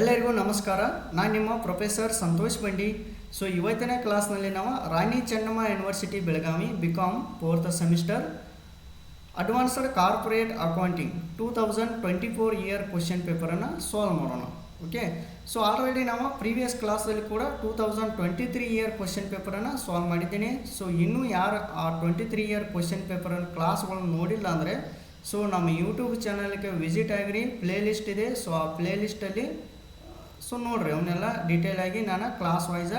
ಎಲ್ಲರಿಗೂ ನಮಸ್ಕಾರ ನಾನು ನಿಮ್ಮ ಪ್ರೊಫೆಸರ್ ಸಂತೋಷ್ ಬಂಡಿ ಸೊ ಇವತ್ತಿನ ಕ್ಲಾಸ್ನಲ್ಲಿ ನಾವು Rani Chennamma university Belagavi B com fourth semester advanced corporate accounting two thousand twenty four year question ಪೇಪರನ್ನು solve ಮಾಡೋಣ ಓಕೆ ಸೊ ಆಲ್ರೆಡಿ ನಾವು ಪ್ರೀವಿಯಸ್ ಕ್ಲಾಸಲ್ಲಿ ಕೂಡ two thousand twenty three year question ಪೇಪರನ್ನು solve ಮಾಡಿದ್ದೀನಿ so ಇನ್ನೂ ಯಾರು ಆ ಟ್ವೆಂಟಿ ತ್ರೀ ಇಯರ್ ಕ್ವಶನ್ ಪೇಪರನ್ನು ಕ್ಲಾಸ್ಗಳನ್ನು ನೋಡಿಲ್ಲ ಅಂದರೆ ಸೊ ನಮ್ಮ ಯೂಟ್ಯೂಬ್ ಚಾನಲ್ಗೆ ವಿಸಿಟ್ ಆಗಿರಿ ಪ್ಲೇ ಲಿಸ್ಟ್ ಇದೆ ಸೊ ಆ ಪ್ಲೇ ಲಿಸ್ಟಲ್ಲಿ ಸೊ ನೋಡಿರಿ ಅವನ್ನೆಲ್ಲ ಡೀಟೇಲಾಗಿ ನಾನು class wise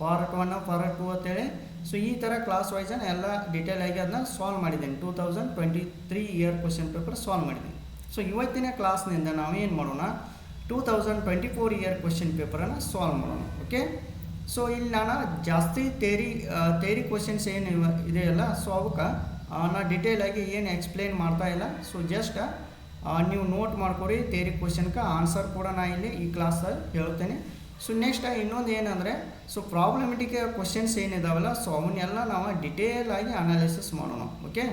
part one part two ಅಂತೇಳಿ ಸೊ ಈ ಥರ ಕ್ಲಾಸ್ ವೈಸ ಎಲ್ಲ ಡೀಟೇಲಾಗಿ ಅದನ್ನ ಸಾಲ್ವ್ ಮಾಡಿದ್ದೀನಿ two thousand twenty three year question paper solve ಮಾಡಿದ್ದೀನಿ ಸೊ ಇವತ್ತಿನ ಕ್ಲಾಸ್ನಿಂದ ನಾವೇನು ಮಾಡೋಣ two thousand twenty four year question ಪೇಪರನ್ನು ಸಾಲ್ವ್ ಮಾಡೋಣ ಓಕೆ ಸೊ ಇಲ್ಲಿ ನಾನು ಜಾಸ್ತಿ ತೇರಿ ತೇರಿ ಕ್ವಶನ್ಸ್ ಏನು ಇದೆಯಲ್ಲ ಸೊ ಅವಕ್ಕೆ ನಾನು ಆಗಿ ಏನು ಎಕ್ಸ್ಪ್ಲೇನ್ ಮಾಡ್ತಾ ಇಲ್ಲ ಸೊ ಜಸ್ಟ್ ನೀವು ನೋಟ್ ಮಾಡ್ಕೊಡಿ ತೇರಿ ಕ್ವಶನ್ಗೆ ಆನ್ಸರ್ ಕೂಡ ನಾನು ಇಲ್ಲಿ ಈ ಕ್ಲಾಸಲ್ಲಿ ಹೇಳ್ತೇನೆ ಸೊ ನೆಕ್ಸ್ಟ್ ಇನ್ನೊಂದು ಏನಂದರೆ ಸೊ ಪ್ರಾಬ್ಲಮೆಟಿಕ್ ಕ್ವಶನ್ಸ್ ಏನಿದಾವಲ್ಲ ಸೊ ಅವನ್ನೆಲ್ಲ ನಾವು ಡಿಟೇಲ್ ಆಗಿ ಅನಾಲಿಸಿಸ್ ಮಾಡೋಣ ಓಕೆ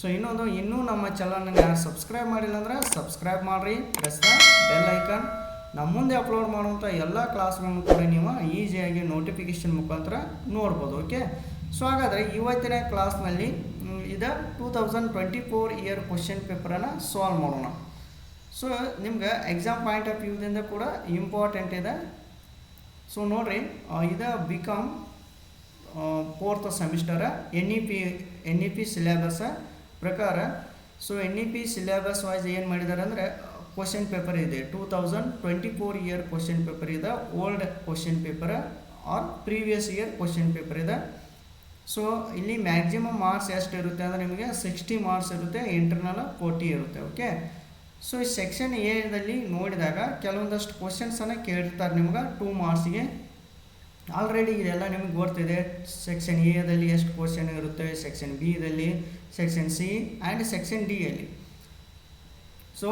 ಸೊ ಇನ್ನೊಂದು ಇನ್ನೂ ನಮ್ಮ ಚಾನಲ್ನ ಯಾರು ಸಬ್ಸ್ಕ್ರೈಬ್ ಮಾಡಿಲ್ಲ ಅಂದ್ರೆ ಸಬ್ಸ್ಕ್ರೈಬ್ ಮಾಡಿರಿ ಪ್ರೆಸ್ ಬೆಲ್ ಐಕನ್ ನಮ್ಮ ಮುಂದೆ ಅಪ್ಲೋಡ್ ಮಾಡುವಂಥ ಎಲ್ಲ ಕ್ಲಾಸ್ಗಳನ್ನು ಕೂಡ ನೀವು ಈಸಿಯಾಗಿ ನೋಟಿಫಿಕೇಶನ್ ಮುಖಾಂತರ ನೋಡ್ಬೋದು ಓಕೆ ಸೊ ಹಾಗಾದರೆ ಇವತ್ತಿನ ಕ್ಲಾಸ್ನಲ್ಲಿ ಇದು two thousand twenty four year question ಪೇಪರನ್ನು solve ಮಾಡೋಣ ಸೊ ನಿಮ್ಗೆ ಎಕ್ಸಾಮ್ ಪಾಯಿಂಟ್ ಆಫ್ ವ್ಯೂದಿಂದ ಕೂಡ ಇಂಪಾರ್ಟೆಂಟ್ ಇದೆ ಸೊ ನೋಡಿರಿ ಇದು B com fourth semester N E P N E P syllabus ಪ್ರಕಾರ so N E P syllabus wise ಏನು ಮಾಡಿದ್ದಾರೆ ಅಂದರೆ ಕ್ವಶನ್ ಪೇಪರ್ ಇದೆ two thousand twenty four year question paper ಇದೆ old question paper or previous year question paper ಇದೆ so ಇಲ್ಲಿ maximum marks ಎಷ್ಟು ಇರುತ್ತೆ ಅಂದರೆ ನಿಮಗೆ ಸಿಕ್ಸ್ಟಿ ಮಾರ್ಕ್ಸ್ ಇರುತ್ತೆ ಇಂಟರ್ನಲ್ ಫೋರ್ಟಿ ಇರುತ್ತೆ ಓಕೆ ಸೊ ಈ ಸೆಕ್ಷನ್ ಎದಲ್ಲಿ ನೋಡಿದಾಗ ಕೆಲವೊಂದಷ್ಟು ಕ್ವಶನ್ಸನ್ನು ಕೇಳ್ತಾರೆ ನಿಮ್ಗೆ ಟೂ ಮಾರ್ಕ್ಸಿಗೆ ಆಲ್ರೆಡಿ ಇದೆಲ್ಲ ನಿಮ್ಗೆ ಗೊತ್ತಿದೆ ಸೆಕ್ಷನ್ ಎದಲ್ಲಿ ಎಷ್ಟು ಕ್ವಶನ್ ಇರುತ್ತೆ ಸೆಕ್ಷನ್ ಬಿದಲ್ಲಿ section C and section ಡಿಯಲ್ಲಿ so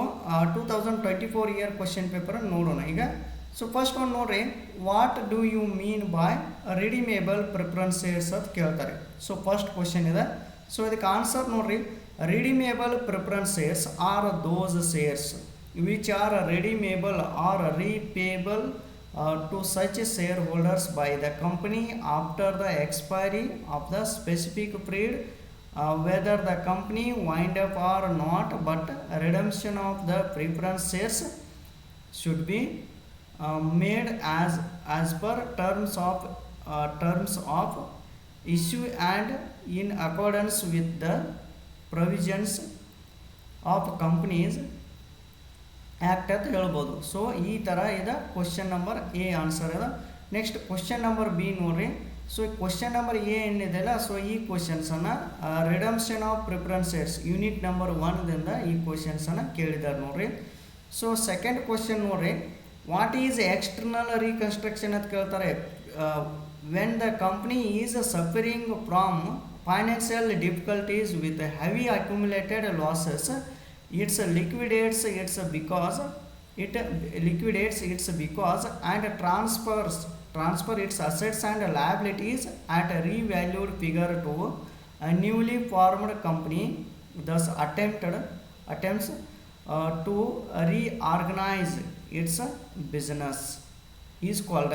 two thousand twenty four year question ಪೇಪರನ್ನು ನೋಡೋಣ ಈಗ So first one no rain. Eh, what do you mean by redeemable preferences of Kyotari? So first question is that. So the answer no rain. Eh, redeemable shares are those shares which are redeemable or repayable uh, to such shareholders by the company after the expiry of the specific period, uh, whether the company wind up or not, but redemption of the preference shares should be made as as per terms of terms of issue and in accordance with the provisions of companies act ಅಂತ ಹೇಳ್ಬೋದು so ಈ ಥರ ಇದೆ question number A answer ಇದೆ next question number B ನೋಡ್ರಿ so ಈ question number A ಏನಿದೆ ಅಲ್ಲ ಸೊ ಈ ಕ್ವಶನ್ಸನ್ನು redemption of preferences unit number ಒನ್ದಿಂದ ಈ ಕ್ವಶನ್ಸನ್ನು ಕೇಳಿದ್ದಾರೆ ನೋಡ್ರಿ ಸೊ ಸೆಕೆಂಡ್ ಕ್ವಶನ್ ನೋಡ್ರಿ What is external reconstruction at when the company is suffering from financial difficulties with heavy accumulated losses, it liquidates its because and transfer its assets and liabilities at a revalued figure to a newly formed company, thus attempts uh, to reorganize it's a business is called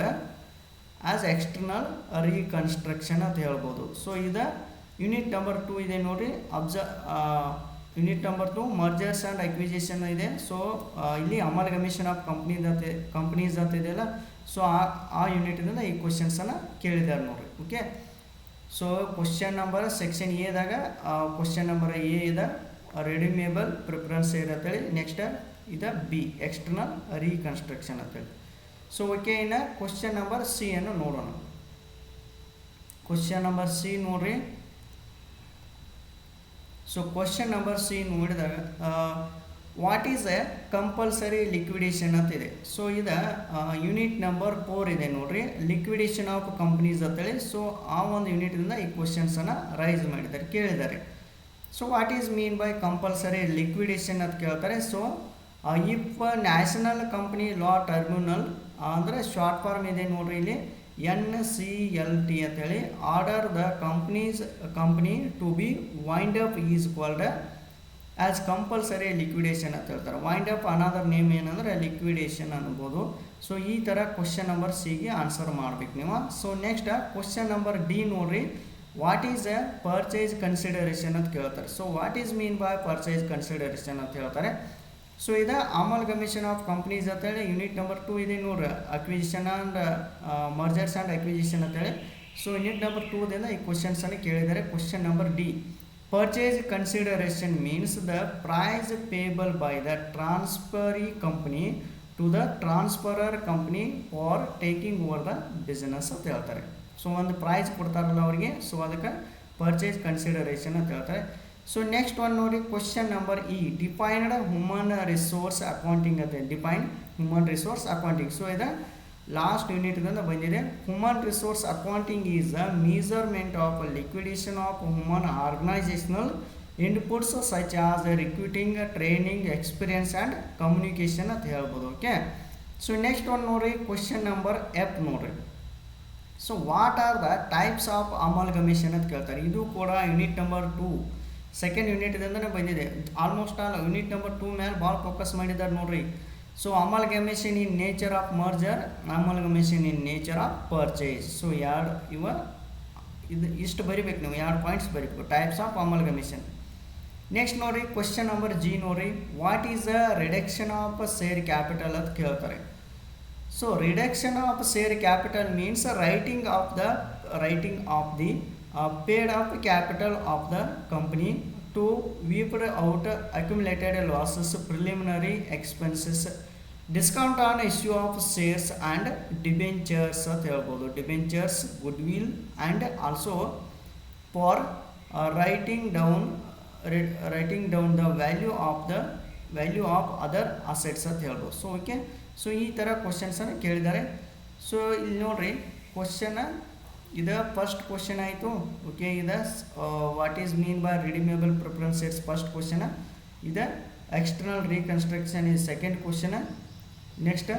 as external reconstruction ಅಂತ ಹೇಳ್ಬೋದು so ಇದು unit number two ಇದೆ ನೋಡಿ ಅಬ್ಸ unit number two mergers and acquisition ಇದೆ so ಇಲ್ಲಿ amalgamation of companies ಅಂತ companies ಅಂತ ಇದೆಯಲ್ಲ ಸೊ ಆ ಆ ಯೂನಿಟಿಂದ ಈ ಕ್ವಶನ್ಸನ್ನು ಕೇಳಿದ್ದಾರೆ ನೋಡಿರಿ okay so question number section ಎದಾಗ question number A ಇದೆ ರೆಡಿಮೇಬಲ್ ಪ್ರಿಫರೆನ್ಸ್ ಇದೆ ಅಂತೇಳಿ ನೆಕ್ಸ್ಟ್ ಇದು ಬಿ ಎಕ್ಸ್ಟರ್ನಲ್ ರೀಕನ್ಸ್ಟ್ರಕ್ಷನ್ ಅಂತೇಳಿ ಸೊ ಓಕೆ ಇನ್ನು ಕ್ವಶನ್ ನಂಬರ್ ಸಿ ಅನ್ನು ನೋಡೋಣ ಕ್ವಶನ್ ನಂಬರ್ ಸಿ ನೋಡ್ರಿ ಸೊ ಕ್ವಶನ್ ನಂಬರ್ ಸಿ ನೋಡಿದಾಗ what is a compulsory liquidation ಅಂತ ಇದೆ ಸೊ ಇದು ಯೂನಿಟ್ ನಂಬರ್ ಫೋರ್ ಇದೆ ನೋಡ್ರಿ ಲಿಕ್ವಿಡೇಷನ್ ಆಫ್ ಕಂಪ್ನೀಸ್ ಹೇಳಿ ಸೊ ಆ ಒಂದು ಯೂನಿಟಿಂದ ಈ ಕ್ವಶನ್ಸನ್ನು ರೈಸ್ ಮಾಡಿದ್ದಾರೆ ಕೇಳಿದ್ದಾರೆ so what is mean by compulsory liquidation ಅಂತ ಕೇಳ್ತಾರೆ ಸೊ ಇಪ್ಪ ನ್ಯಾಷನಲ್ ಕಂಪ್ನಿ ಲಾ ಟರ್ಮಿನಲ್ ಅಂದರೆ ಶಾರ್ಟ್ ಫಾರ್ಮ್ ಇದೆ ನೋಡ್ರಿ ಇಲ್ಲಿ ಎನ್ ಸಿ ಎಲ್ ಟಿ ಅಂತೇಳಿ order the companies company to be wound up is called as compulsory liquidation ಅಂತ ಹೇಳ್ತಾರೆ ವೈಂಡ್ ಅಪ್ ಅನಾದರ್ ನೇಮ್ ಏನಂದರೆ ಲಿಕ್ವಿಡೇಷನ್ ಅನ್ಬೋದು ಸೊ ಈ ಥರ ಕ್ವಶನ್ ನಂಬರ್ ಸಿಗೆ ಆನ್ಸರ್ ಮಾಡ್ಬೇಕು ನೀವು so next question number D ನೋಡ್ರಿ what is a purchase consideration ಅಂತ ಕೇಳ್ತಾರೆ so what is mean by purchase consideration ಅಂತ ಹೇಳ್ತಾರೆ ಸೊ ಇದು ಕಮಿಷನ್ ಆಫ್ ಕಂಪ್ನೀಸ್ ಹೇಳಿ ಯೂನಿಟ್ ನಂಬರ್ ಟೂ ಇದೆ ನೋಡ್ರಿ acquisition and mergers and acquisition ಅಂತೇಳಿ ಸೊ ಯೂನಿಟ್ ನಂಬರ್ ಟೂದಿಂದ ಈ ಕ್ವಶನ್ಸನ್ನು ಕೇಳಿದ್ದಾರೆ question number D purchase consideration means the price payable by the transferee company to the transferor company for taking over the business ಅಂತ ಹೇಳ್ತಾರೆ so ಒಂದು price ಕೊಡ್ತಾರಲ್ಲ ಅವರಿಗೆ ಸೊ ಅದಕ್ಕೆ ಪರ್ಚೇಸ್ ಕನ್ಸಿಡರೇಷನ್ ಅಂತ ಹೇಳ್ತಾರೆ ಸೊ ನೆಕ್ಸ್ಟ್ ಒನ್ ನೋಡಿ question number E defined human resource accounting ಅಂತ define human resource accounting so ಇದು ಲಾಸ್ಟ್ ಯೂನಿಟ್ ಬಂದಿದೆ human resource accounting is a measurement of liquidation of human organizational inputs such as recruiting training experience and communication ಅಂತ ಹೇಳ್ಬೋದು okay so next ಒಂದು ನೋಡ್ರಿ question number F ನೋಡ್ರಿ so what are the types of amalgamation ಅಂತ ಕೇಳ್ತಾರೆ ಇದು ಕೂಡ unit number two second unit ಬಂದಿದೆ almost all unit number two ಮೇಲೆ ಭಾಳ ಫೋಕಸ್ ಮಾಡಿದ್ದಾರೆ ನೋಡ್ರಿ so amalgamation in nature of merger amalgamation in nature of purchase so ಎರಡು ಇವ ಇದು ಇಷ್ಟು ಬರಿಬೇಕು ನೀವು ಎರಡು ಪಾಯಿಂಟ್ಸ್ ಬರಿಬೇಕು ಟೈಪ್ಸ್ ಆಫ್ ಅಮಲ್ಗಮೇಷನ್ ನೆಕ್ಸ್ಟ್ ನೋಡ್ರಿ ಕ್ವಶನ್ ನಂಬರ್ ಜಿ ನೋಡ್ರಿ what is a reduction of share capital ಅಂತ ಕೇಳ್ತಾರೆ so reduction of share capital means writing off the writing off the paid uh, up capital of the company to weep out accumulated losses preliminary expenses discount on issue of shares and debentures ಅಂತ ಹೇಳ್ಬೋದು debentures goodwill and also for writing down writing down the value of the value of other assets ಅಂತ ಹೇಳ್ಬೋದು so okay so ಈ ಥರ ಕ್ವಶನ್ಸನ್ನು ಕೇಳಿದ್ದಾರೆ so ಇಲ್ಲಿ ನೋಡಿರಿ question ಇದು ಫಸ್ಟ್ ಕ್ವಶನ್ ಆಯಿತು ಓಕೆ ಇದು what is mean by redeemable preference it's first question ಇದು external reconstruction is second question next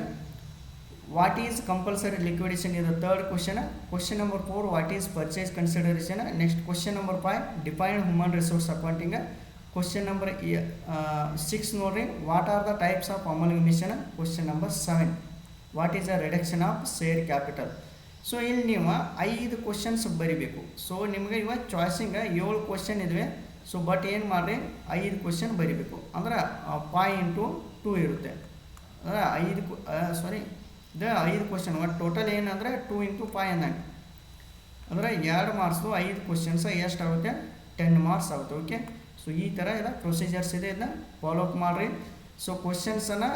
what is compulsory liquidation ಇದು third question question number four what is purchase consideration next question number five define human resource accounting question number six ನೋಡ್ರಿ what are the types of amalgamation question number seven what is a reduction of share capital so ಇಲ್ಲಿ ನೀವು ಐದು questions ಬರಿಬೇಕು so ನಿಮಗೆ ಇವಾಗ ಚಾಯ್ಸಿಂಗ ಏಳು question ಇದ್ದಾವೆ so but ಏನು ಮಾಡಿರಿ ಐದು ಕ್ವಶನ್ ಬರಿಬೇಕು ಅಂದ್ರೆ ಪಾಯಿಂಟು ಟೂ ಇರುತ್ತೆ ಅಂದರೆ ಐದು ಸಾರಿ ಇದು ಐದು ಕ್ವಶನ್ ಟೋಟಲ್ ಏನಂದರೆ ಟೂ ಇಂಟು ಫೈ ಅಂದಂಗೆ ಅಂದರೆ ಎರಡು ಮಾರ್ಕ್ಸು ಐದು ಕ್ವಶನ್ಸ ಎಷ್ಟಾಗುತ್ತೆ ಟೆನ್ ಮಾರ್ಕ್ಸ್ ಆಗುತ್ತೆ ಓಕೆ ಸೊ ಈ ಥರ ಎಲ್ಲ ಪ್ರೊಸೀಜರ್ಸ್ ಇದೆ ಇದನ್ನ ಫಾಲೋಅಪ್ ಮಾಡಿರಿ ಸೊ ಕ್ವಶನ್ಸನ್ನು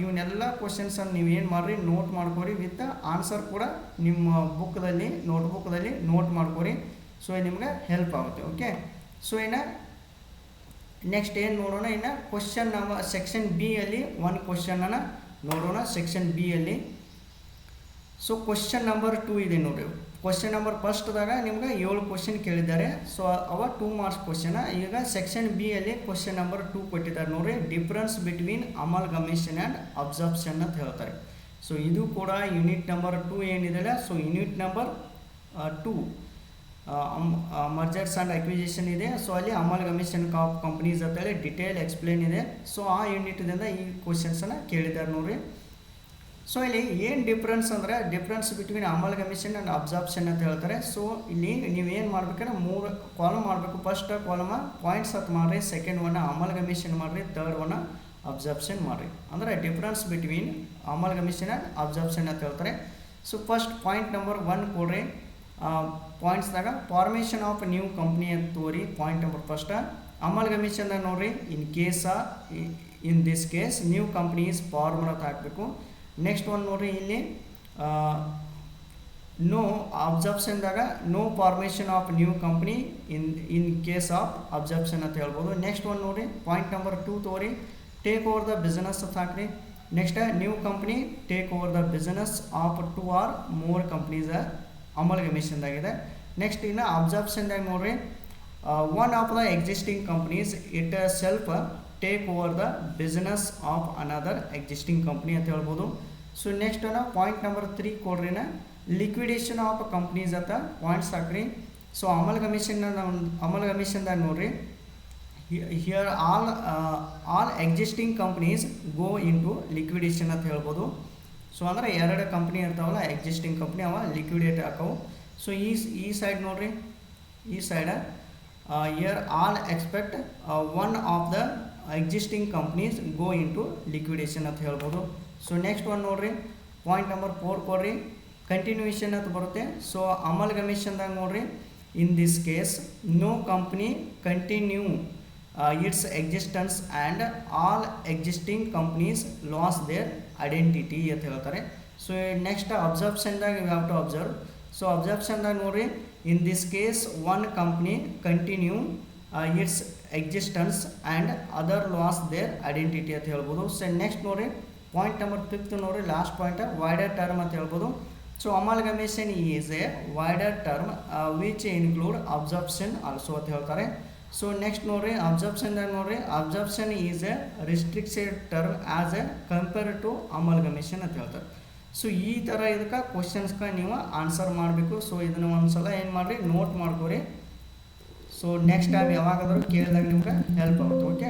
ಇವನ್ನೆಲ್ಲ ಕ್ವಶನ್ಸನ್ನು ನೀವು ಏನು ಮಾಡಿರಿ ನೋಟ್ ಮಾಡ್ಕೊರಿ ವಿತ್ ಆನ್ಸರ್ ಕೂಡ ನಿಮ್ಮ ಬುಕ್ದಲ್ಲಿ ನೋಟ್ಬುಕ್ದಲ್ಲಿ ನೋಟ್ ಮಾಡ್ಕೊರಿ ಸೊ ನಿಮ್ಗೆ ಹೆಲ್ಪ್ ಆಗುತ್ತೆ ಓಕೆ ಸೊ ಇನ್ನು ನೆಕ್ಸ್ಟ್ ಏನು ನೋಡೋಣ ಇನ್ನು ಕ್ವಶನ್ ನಮ್ಮ ಸೆಕ್ಷನ್ ಬಿಯಲ್ಲಿ ಒನ್ ಕ್ವಶನನ್ನು ನೋಡೋಣ ಸೆಕ್ಷನ್ ಬಿಯಲ್ಲಿ ಸೊ ಕ್ವಶನ್ ನಂಬರ್ ಟೂ ಇದೆ ನೋಡಿ ಕ್ವಶನ್ ನಂಬರ್ ಫಸ್ಟ್ದಾಗ ನಿಮ್ಗೆ ಏಳು ಕ್ವಶನ್ ಕೇಳಿದ್ದಾರೆ ಸೊ ಅವ ಟೂ ಮಾರ್ಕ್ಸ್ ಕ್ವಶನ ಈಗ ಸೆಕ್ಷನ್ ಬಿ ಅಲ್ಲಿ ಕ್ವಶನ್ ನಂಬರ್ ಟೂ ಕೊಟ್ಟಿದ್ದಾರೆ ನೋಡ್ರಿ difference between amalgamation and absorption ಅಂತ ಹೇಳ್ತಾರೆ ಸೊ ಇದು ಕೂಡ ಯೂನಿಟ್ ನಂಬರ್ ಟೂ ಏನಿದೆ so unit number two mergers and acquisition ಇದೆ ಸೊ ಅಲ್ಲಿ ಅಮಲ್ ಗಮಿಷನ್ ಕಂಪ್ನೀಸ್ ಅಂತೇಳಿ ಡಿಟೇಲ್ ಎಕ್ಸ್ಪ್ಲೇನ್ ಇದೆ ಸೊ ಆ ಯೂನಿಟ್ದಿಂದ ಈ ಕ್ವಶನ್ಸನ್ನು ಕೇಳಿದ್ದಾರೆ ನೋಡ್ರಿ ಸೊ ಇಲ್ಲಿ ಏನು ಡಿಫ್ರೆನ್ಸ್ ಅಂದರೆ difference between amalgamation and absorption ಅಂತ ಹೇಳ್ತಾರೆ ಸೊ ಇಲ್ಲಿ ನೀವು ಏನು ಮಾಡ್ಬೇಕಂದ್ರೆ ಮೂರು ಕಾಲಮ್ ಮಾಡಬೇಕು ಫಸ್ಟ್ ಕಾಲಮ ಪಾಯಿಂಟ್ಸ್ ಹತ್ತು ಮಾಡಿರಿ ಸೆಕೆಂಡ್ ಒನ್ ಗಮಿಷನ್ ಮಾಡಿರಿ ತರ್ಡ್ ಒನ್ ಅಬ್ಸಾರ್ಪ್ಷನ್ ಮಾಡಿರಿ ಅಂದರೆ difference between amalgamation and absorption ಅಂತ ಹೇಳ್ತಾರೆ so first point number one ಕೊಡ್ರಿ ಪಾಯಿಂಟ್ಸ್ದಾಗ ಫಾರ್ಮೇಷನ್ ಆಫ್ ನ್ಯೂ ಕಂಪ್ನಿ ಅಂತ ತೋರಿ ಪಾಯಿಂಟ್ ನಂಬರ್ ಫಸ್ಟ್ ಅಮಲ್ಗಮಿಷನ್ದಾಗ ನೋಡ್ರಿ in case in this case new company is former ಅಂತ ಹಾಕಬೇಕು ನೆಕ್ಸ್ಟ್ ಒಂದು ನೋಡಿರಿ ಇಲ್ಲಿ no ಅಬ್ಸರ್ಪ್ಷನ್ದಾಗ no formation of new company in in case of absorption ಅಂತ ಹೇಳ್ಬೋದು ನೆಕ್ಸ್ಟ್ ಒಂದು ನೋಡಿರಿ ಪಾಯಿಂಟ್ ನಂಬರ್ ಟೂ ತೋರಿ ಟೇಕ್ ಓವರ್ ದ ಬಿಸ್ನೆಸ್ ಅಂತ ಹಾಕ್ರಿ next new company take over the business of two or more companies ಅಮಲ್ಗಮಿಷನ್ದಾಗಿದೆ next ಇನ್ನು ಅಬ್ಸರ್ಪ್ಷನ್ದಾಗ ನೋಡಿರಿ one of the existing companies itself take over the business of another existing company ಅಂತ ಹೇಳ್ಬೋದು so next ಅಲ್ಲ point number three ಕೊಡ್ರಿನ liquidation of companies ಅಂತ points ಹಾಕ್ರಿ so amalgamation ಅಮಲ್ ಕಮಿಷನ್ದಾಗ ನೋಡ್ರಿ here all all existing companies go into liquidation ಅಂತ ಹೇಳ್ಬೋದು ಸೊ ಅಂದರೆ ಎರಡು ಕಂಪ್ನಿ ಇರ್ತಾವಲ್ಲ ಎಕ್ಸಿಸ್ಟಿಂಗ್ ಕಂಪ್ನಿ ಅವ ಲಿಕ್ವಿಡೇಟ್ ಹಾಕವು ಸೊ ಈ ಈ ಸೈಡ್ ನೋಡ್ರಿ ಈ side here all expect one of the existing companies go into liquidation ಅಂತ ಹೇಳ್ಬೋದು ಸೊ ನೆಕ್ಸ್ಟ್ ಒಂದು ನೋಡ್ರಿ ಪಾಯಿಂಟ್ ನಂಬರ್ ಫೋರ್ ಕೊಡ್ರಿ ಕಂಟಿನ್ಯೂಷನ್ ಅಂತ ಬರುತ್ತೆ ಸೊ ಅಮಲ್ ಅಮಲ್ಗಮೇಷನ್ದಾಗ ನೋಡ್ರಿ in this case no company continue its existence and all existing companies loss their identity ಅಂತ ಹೇಳ್ತಾರೆ so next ಅಬ್ಸರ್ಪ್ಷನ್ದಾಗ you have to observe so ಅಬ್ಸರ್ಪ್ಷನ್ದಾಗ ನೋಡ್ರಿ in this case one company continue its existence and other loss their identity ಅಂತ ಹೇಳ್ಬೋದು so next ನೋಡಿ point number fifth ನೋಡಿ last point wider term ಅಂತ ಹೇಳ್ಬೋದು so amalgamation is a wider term which include absorption also ಅಂತ ಹೇಳ್ತಾರೆ so next ನೋಡ್ರಿ ಅಬ್ಸರ್ಪ್ಷನ್ದಾಗ ನೋಡ್ರಿ absorption is a restricted term as a compare to amalgamation ಅಂತ ಹೇಳ್ತಾರೆ ಸೊ ಈ ಥರ ಇದಕ್ಕೆ ಕ್ವಶನ್ಸ್ಗೆ ನೀವು ಆನ್ಸರ್ ಮಾಡಬೇಕು ಸೊ ಇದನ್ನು ಒಂದು ಸಲ ಏನು ಮಾಡಿರಿ ನೋಟ್ ಮಾಡ್ಕೋರಿ ಸೊ ನೆಕ್ಸ್ಟ್ ಟೈಮ್ ಯಾವಾಗಾದರೂ ಕೇಳಿದಾಗ ನಿಮ್ಗೆ ಹೆಲ್ಪ್ ಆಗುತ್ತೆ ಓಕೆ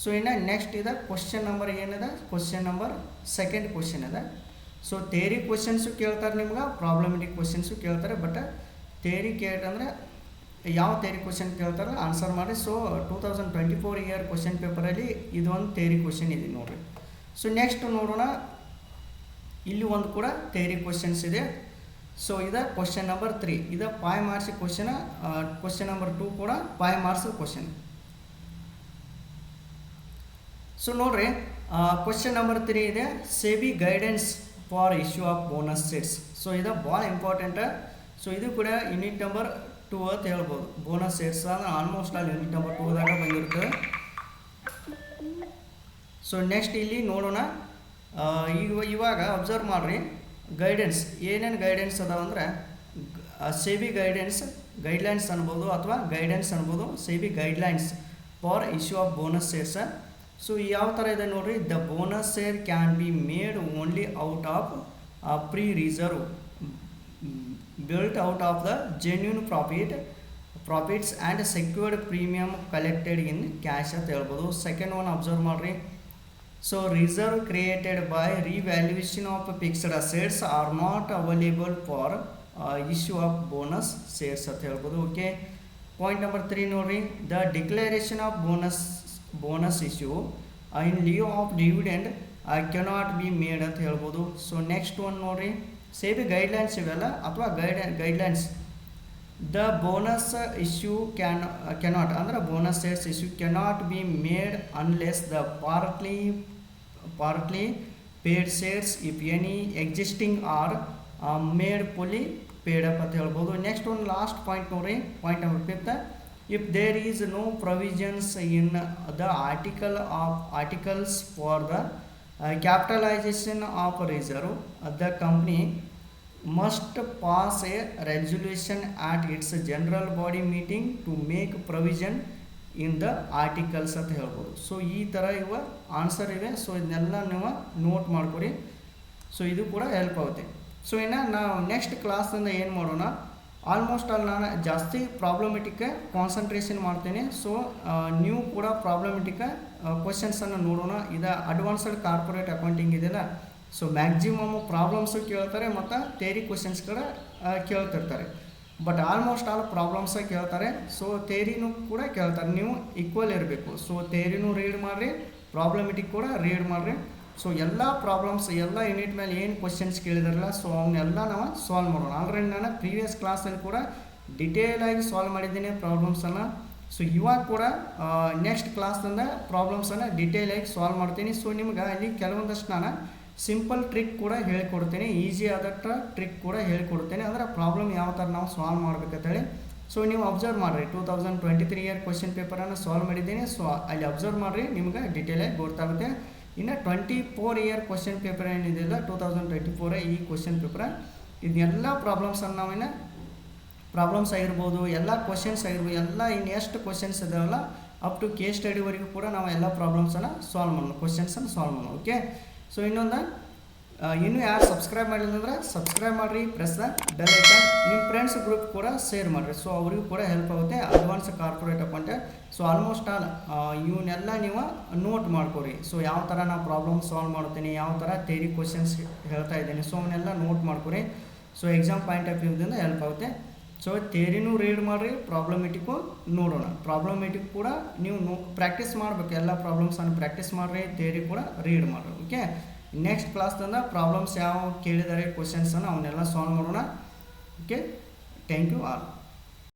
ಸೊ ಇನ್ನು ನೆಕ್ಸ್ಟ್ ಇದೆ ಕ್ವಶನ್ ನಂಬರ್ ಏನಿದೆ ಕ್ವಶನ್ ನಂಬರ್ ಸೆಕೆಂಡ್ ಕ್ವಶನ್ ಇದೆ ಸೊ ಥೇರಿ ಕ್ವಶನ್ಸು ಕೇಳ್ತಾರೆ ನಿಮ್ಗೆ ಪ್ರಾಬ್ಲಮೆಟಿಕ್ ಕ್ವಶನ್ಸು ಕೇಳ್ತಾರೆ ಬಟ್ ಥೇರಿ ಕೇಳಂದ್ರೆ ಯಾವ ಥೇರಿ ಕ್ವಶನ್ ಕೇಳ್ತಾರೆ ಆನ್ಸರ್ ಮಾಡಿ so two thousand twenty four year question ಪೇಪರಲ್ಲಿ ಇದೊಂದು ಥೇರಿ ಕ್ವಶನ್ ಇದೆ ನೋಡಿರಿ ಸೊ ನೆಕ್ಸ್ಟ್ ನೋಡೋಣ ಇಲ್ಲಿ ಒಂದು ಕೂಡ ತೇರಿ ಕ್ವಶನ್ಸ್ ಇದೆ ಸೊ ಇದು ಕ್ವಶನ್ ನಂಬರ್ ತ್ರೀ ಇದು five marks question question number two ಕೂಡ ಫೈವ್ ಮಾರ್ಕ್ಸ್ ಕ್ವಶನ್ ಸೊ ನೋಡ್ರಿ ಕ್ವಶನ್ ನಂಬರ್ ತ್ರೀ ಇದೆ SEBI guidance for issue of bonus sets so ಇದು ಭಾಳ ಇಂಪಾರ್ಟೆಂಟ್ ಸೊ ಇದು ಕೂಡ ಯೂನಿಟ್ ನಂಬರ್ ಟೂ ಅಂತ ಹೇಳ್ಬೋದು ಬೋನಸ್ ಸೆಟ್ಸ್ ಅಂದ್ರೆ ಆಲ್ಮೋಸ್ಟ್ ಆಲ್ ಯೂನಿಟ್ ನಂಬರ್ ಟೂದಾಗ ಬಂದಿರ್ತದೆ ಸೊ ನೆಕ್ಸ್ಟ್ ಇಲ್ಲಿ ನೋಡೋಣ ಈಗ ಇವಾಗ ಅಬ್ಸರ್ವ್ ಮಾಡ್ರಿ ಗೈಡೆನ್ಸ್ ಏನೇನು ಗೈಡೆನ್ಸ್ ಅದಾವಂದ್ರೆ ಅಂದರೆ ಸೇವಿ ಗೈಡೆನ್ಸ್ ಗೈಡ್ಲೈನ್ಸ್ ಅನ್ಬೋದು ಅಥವಾ ಗೈಡೆನ್ಸ್ ಅನ್ಬೋದು SEBI guidelines for issue of bonus shares so ಯಾವ ಥರ ಇದೆ ನೋಡ್ರಿ the bonus share can be made only out of free reserve built out of the genuine profit profits and secured premium collected in cash ಅಂತ ಹೇಳ್ಬೋದು second one observe ಮಾಡಿರಿ so reserve created by revaluation of fixed assets are not available for issue of bonus bonus ಅಂತ ಹೇಳ್ಬೋದು okay point number three ನೋಡ್ರಿ the declaration of bonus bonus issue in lieu of dividend I cannot be made ಅಂತ ಹೇಳ್ಬೋದು so next one ನೋಡ್ರಿ SEBI guidelines ಇವೆಲ್ಲ ಅಥವಾ guide guidelines the bonus issue can cannot ಅಂದ್ರೆ bonus shares issue cannot be made unless the partly partly paid shares if any existing are made fully paid up ಅಂತ ಹೇಳ್ಬೋದು next ಒಂದು last point ನೋಡ್ರಿ point number fifth if there is no provisions in the article of articles for the capitalisation of reserve the company must pass a resolution at its general body meeting to make provision in the articles ಅಂತ ಹೇಳ್ಬೋದು so ಈ ಥರ ಇವ answer ಇವೆ so ಇದನ್ನೆಲ್ಲ ನೀವು note ಮಾಡಿಕೊಡಿ so ಇದು ಕೂಡ ಹೆಲ್ಪ್ ಆಗುತ್ತೆ ಸೊ ಇನ್ನು ನಾವು ನೆಕ್ಸ್ಟ್ ಕ್ಲಾಸ್ನಿಂದ ಏನು ಮಾಡೋಣ ಆಲ್ಮೋಸ್ಟ್ ಆಲ್ ನಾನು ಜಾಸ್ತಿ ಪ್ರಾಬ್ಲಮೆಟಿಕ್ಕೆ ಕಾನ್ಸಂಟ್ರೇಷನ್ ಮಾಡ್ತೇನೆ ಸೊ ನೀವು ಕೂಡ ಪ್ರಾಬ್ಲಮೆಟಿಕ್ಕ ಕ್ವಶನ್ಸನ್ನು ನೋಡೋಣ ಇದು ಅಡ್ವಾನ್ಸ್ಡ್ ಕಾರ್ಪೊರೇಟ್ ಅಕೌಂಟಿಂಗ್ ಇದೆಯಲ್ಲ ಸೊ ಮ್ಯಾಕ್ಸಿಮಮ್ ಪ್ರಾಬ್ಲಮ್ಸು ಕೇಳ್ತಾರೆ ಮತ್ತು ಥೇರಿ ಕ್ವಶನ್ಸ್ ಕೂಡ ಕೇಳ್ತಿರ್ತಾರೆ ಬಟ್ ಆಲ್ಮೋಸ್ಟ್ ಆಲ್ ಪ್ರಾಬ್ಲಮ್ಸ ಕೇಳ್ತಾರೆ ಸೊ ಥೇರಿನೂ ಕೂಡ ಕೇಳ್ತಾರೆ ನೀವು ಈಕ್ವಲ್ ಇರಬೇಕು ಸೊ ಥೇರಿನೂ ರೀಡ್ ಮಾಡಿರಿ ಪ್ರಾಬ್ಲಮೆಟಿಕ್ ಕೂಡ ರೀಡ್ ಮಾಡಿರಿ ಸೊ ಎಲ್ಲ ಪ್ರಾಬ್ಲಮ್ಸ್ ಎಲ್ಲ ಯೂನಿಟ್ ಮೇಲೆ ಏನು ಕ್ವಶನ್ಸ್ ಕೇಳಿದಾರಲ್ಲ ಸೊ ಅವನ್ನೆಲ್ಲ ನಾವು ಸಾಲ್ವ್ ಮಾಡೋಣ ಆಲ್ರೆಡಿ ನಾನು ಪ್ರೀವಿಯಸ್ ಕ್ಲಾಸಲ್ಲಿ ಕೂಡ ಡಿಟೇಲಾಗಿ ಸಾಲ್ವ್ ಮಾಡಿದ್ದೀನಿ ಪ್ರಾಬ್ಲಮ್ಸನ್ನು ಸೊ ಇವಾಗ ಕೂಡ ನೆಕ್ಸ್ಟ್ ಕ್ಲಾಸ್ನಿಂದ ಪ್ರಾಬ್ಲಮ್ಸನ್ನು ಡಿಟೇಲಾಗಿ ಸಾಲ್ವ್ ಮಾಡ್ತೀನಿ ಸೊ ನಿಮ್ಗೆ ಅಲ್ಲಿ ಕೆಲವೊಂದಷ್ಟು ನಾನು ಸಿಂಪಲ್ ಟ್ರಿಕ್ ಕೂಡ ಹೇಳ್ಕೊಡ್ತೀನಿ ಈಸಿ ಆದಟ್ಟ ಟ್ರಿಕ್ ಕೂಡ ಹೇಳ್ಕೊಡ್ತೇನೆ ಅಂದರೆ ಪ್ರಾಬ್ಲಮ್ ಯಾವ ಥರ ನಾವು ಸಾಲ್ವ್ ಮಾಡ್ಬೇಕಂತೇಳಿ ಸೊ ನೀವು ಅಬ್ಸರ್ವ್ ಮಾಡಿರಿ two thousand twenty three year question ಪೇಪರನ್ನು solve ಮಾಡಿದ್ದೀನಿ ಸೊ ಅಲ್ಲಿ ಅಬ್ಸರ್ವ್ ಮಾಡಿರಿ ನಿಮ್ಗೆ ಡೀಟೇಲಾಗಿ ಗೊತ್ತಾಗುತ್ತೆ ಇನ್ನು twenty four year question paper ಏನಿದೆಯಲ್ಲ ಟೂ ತೌಸಂಡ್ ಟ್ವೆಂಟಿ ಫೋರೇ ಈ ಕ್ವಶನ್ ಪೇಪರ್ ಇದನ್ನೆಲ್ಲ ಪ್ರಾಬ್ಲಮ್ಸನ್ನು ನಾವಿನ್ನು ಪ್ರಾಬ್ಲಮ್ಸ್ ಆಗಿರ್ಬೋದು ಎಲ್ಲ ಕ್ವಶನ್ಸ್ ಆಗಿರ್ಬೋದು ಎಲ್ಲ ಇನ್ನು ಎಷ್ಟು ಕ್ವಶನ್ಸ್ ಇದಾವಲ್ಲ ಅಪ್ ಟು ಕೇಸ್ ಸ್ಟಡಿವರೆಗೂ ಕೂಡ ನಾವು ಎಲ್ಲ ಪ್ರಾಬ್ಲಮ್ಸನ್ನು ಸಾಲ್ವ್ ಮಾಡೋಣ ಕ್ವಶನ್ಸನ್ನು ಸಾಲ್ವ್ ಮಾಡೋಣ ಓಕೆ ಸೊ ಇನ್ನೊಂದು ಇನ್ನೂ ಯಾರು ಸಬ್ಸ್ಕ್ರೈಬ್ ಮಾಡಿಲ್ಲ ಅಂದ್ರೆ ಸಬ್ಸ್ಕ್ರೈಬ್ ಮಾಡಿರಿ ಪ್ರೆಸ್ ದ ಬೆಲ್ ಐಕನ್ ನಿಮ್ಮ ಫ್ರೆಂಡ್ಸ್ ಗ್ರೂಪ್ ಕೂಡ ಶೇರ್ ಮಾಡಿರಿ ಸೊ ಅವರಿಗೂ ಕೂಡ ಹೆಲ್ಪ್ ಆಗುತ್ತೆ ಅಡ್ವಾನ್ಸ್ ಕಾರ್ಪೊರೇಟ್ ಅಕೌಂಟೆ ಸೊ ಆಲ್ಮೋಸ್ಟ್ ಆಲ್ ಇವನ್ನೆಲ್ಲ ನೀವು ನೋಟ್ ಮಾಡ್ಕೊರಿ ಸೊ ಯಾವ ಥರ ನಾವು ಪ್ರಾಬ್ಲಮ್ ಸಾಲ್ವ್ ಮಾಡ್ತೀನಿ ಯಾವ ಥರ ತೇರಿ ಕ್ವಶನ್ಸ್ ಹೇಳ್ತಾ ಇದ್ದೀನಿ ಸೊ ಅವನ್ನೆಲ್ಲ ನೋಟ್ ಮಾಡ್ಕೊರಿ ಸೊ ಎಕ್ಸಾಮ್ ಪಾಯಿಂಟ್ ಆಫ್ ವ್ಯೂದಿಂದ ಹೆಲ್ಪ್ ಆಗುತ್ತೆ ಸೊ ಥೇರಿನೂ ರೀಡ್ ಮಾಡಿರಿ ಪ್ರಾಬ್ಲಮೆಟಿಕ್ಕು ನೋಡೋಣ ಪ್ರಾಬ್ಲಮೆಟಿಕ್ ಕೂಡ ನೀವು ನೋ ಪ್ರಾಕ್ಟೀಸ್ ಮಾಡಬೇಕು ಎಲ್ಲ ಪ್ರಾಬ್ಲಮ್ಸನ್ನು ಪ್ರಾಕ್ಟೀಸ್ ಮಾಡಿರಿ ಥೇರಿ ಕೂಡ ರೀಡ್ ಮಾಡಿರಿ ಓಕೆ ನೆಕ್ಸ್ಟ್ ಕ್ಲಾಸ್ದಿಂದ ಪ್ರಾಬ್ಲಮ್ಸ್ ಯಾವ ಕೇಳಿದ್ದಾರೆ ಕ್ವಶನ್ಸನ್ನು ಅವನ್ನೆಲ್ಲ ಸಾಲ್ವ್ ಮಾಡೋಣ ಓಕೆ ಥ್ಯಾಂಕ್ ಯು ಆಲ್